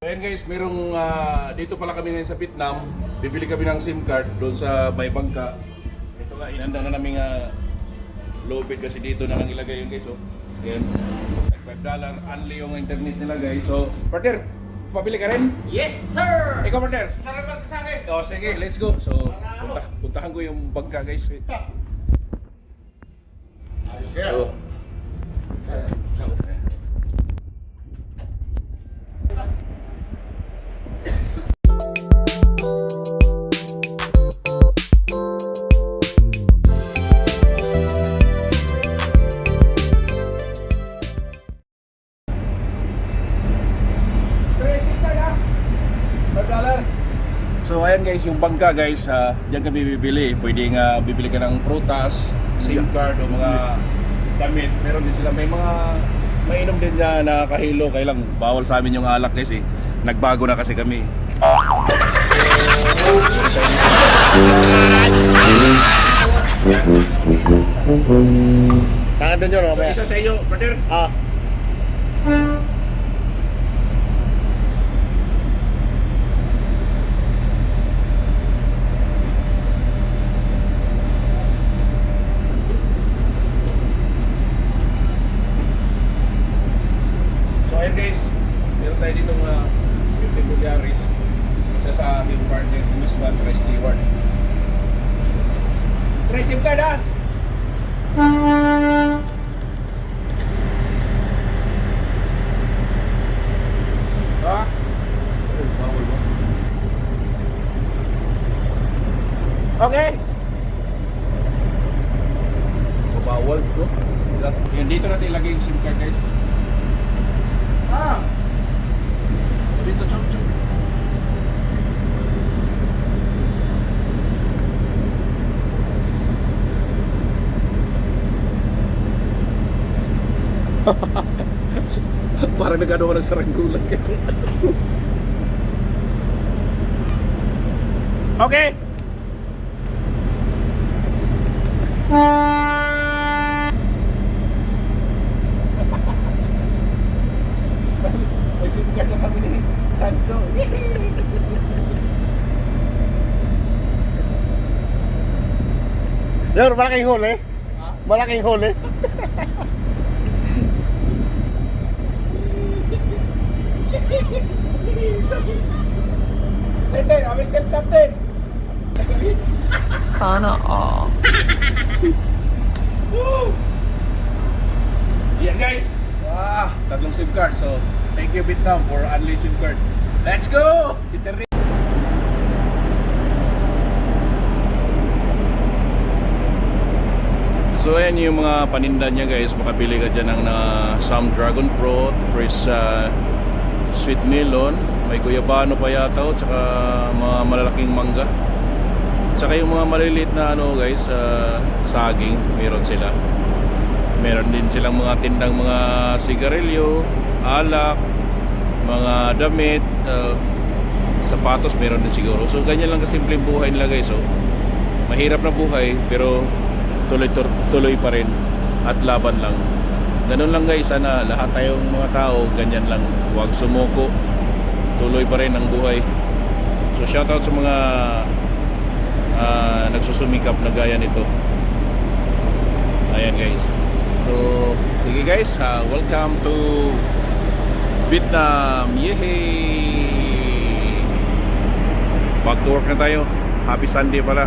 Ayan guys, merong ah, dito pala kami ngayon sa Vietnam. Bibili kami ng SIM card doon sa may bangka. Ito nga, inanda na namin uh, low bid kasi dito na lang ilagay yun guys. So, ayan, like $5 only yung internet nila guys. So, partner, pabili ka rin? Yes, sir! Ikaw partner? Salamat sa akin! O sige, let's go. So, punta, puntahan ko yung bangka guys. Ayos So, So ayan guys, yung bangka guys, uh, diyan kami bibili. Pwede nga bibili ka ng prutas, SIM card o mga damit. Meron din sila may mga mainom din na nakakahilo. Kaya lang bawal sa amin yung alak guys eh. Nagbago na kasi kami. Tangan din yun, So isa sa iyo, brother. Ah, guys, meron tayo dito mga uh, 15 Bulgaris. Isa sa ating partner, Misma at saka Stewart. Try SIM card ah! Ha? Bawal ba? Okay. Bawal to. Yan dito natin ilagay yung SIM card guys. Dito, chok, chok. Parang nagano ko ng saranggulan kasi. okay. Yor, malaking huli. Malaking huli. Captain, I will tell Captain. Sana all. Yan guys. Ah, tatlong SIM card. So, thank you Vietnam for only SIM card. Let's go! So ayan yung mga paninda niya guys, makabili ka dyan ng uh, some dragon fruit, fresh uh, sweet melon, may guyabano pa yata, at saka mga malalaking mangga. Tsaka yung mga maliliit na ano guys, uh, saging, meron sila. Meron din silang mga tindang mga sigarilyo, alak, mga damit, uh, sapatos meron din siguro. So ganyan lang kasimpleng buhay nila guys. So, mahirap na buhay pero tuloy tuloy pa rin at laban lang. Ganun lang guys, sana lahat tayong mga tao ganyan lang. Huwag sumuko. Tuloy pa rin ang buhay. So shoutout sa mga ah, nagsusumikap na gaya nito. Ayan guys. So, sige guys, ah, welcome to Vietnam. Yehey! Back to work na tayo. Happy Sunday pala.